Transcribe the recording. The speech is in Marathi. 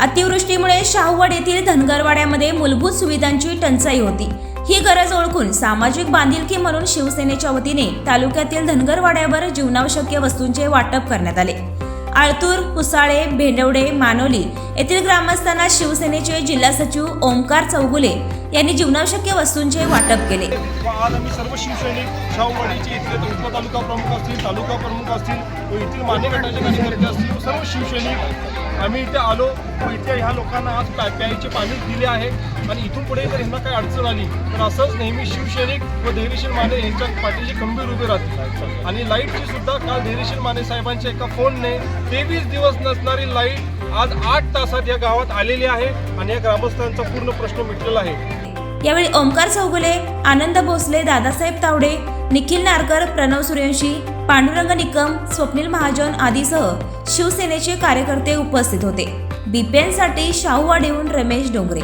अतिवृष्टीमुळे शाहूवाड येथील धनगरवाड्यामध्ये मूलभूत सुविधांची टंचाई होती. ही गरज ओळखून सामाजिक बांधिलकी म्हणून शिवसेनेच्या वतीने तालुक्यातील धनगरवाड्यावर जीवनावश्यक वस्तूंचे वाटप करण्यात आले. आळतूर कुसाळे भेंडवडे मानोली येथील ग्रामस्थांना शिवसेनेचे जिल्हा सचिव ओमकार चौगुले यांनी जीवनावश्यक वस्तूंचे वाटप केले. आज आम्ही सर्व शिवसैनिक शाहूवाडीचे इथले उपतालुका प्रमुख असतील तालुका प्रमुख असतील व येथील मान्य गटाचे कार्यकर्ते असतील सर्व शिवसैनिक आम्ही इथे आलो. व इथे ह्या लोकांना आज प्यायचे पाणी दिले आहे. आणि इथून पुढे जर यांना काही अडचण आली तर असंच नेहमी शिवसैनिक व धैर्यशील माने यांच्या पाठीशी खंबीर उभे राहतील. आणि लाईटची सुद्धा काल धैर्यशील माने साहेबांच्या एका फोनने तेवीस दिवस नसणारी लाइट आज आठ तासात या गावात आलेली आहे आणि या ग्रामस्थांचा पूर्ण प्रश्न मिटलेला आहे. यावेळी ओमकार चौगुले आनंद भोसले दादासाहेब तावडे निखिल नारकर प्रणव सूर्यवंशी पांडुरंग निकम स्वप्नील महाजन आदीसह शिवसेनेचे कार्यकर्ते उपस्थित होते. बीपीएनसाठी शाहूवाडीहून रमेश डोंगरे.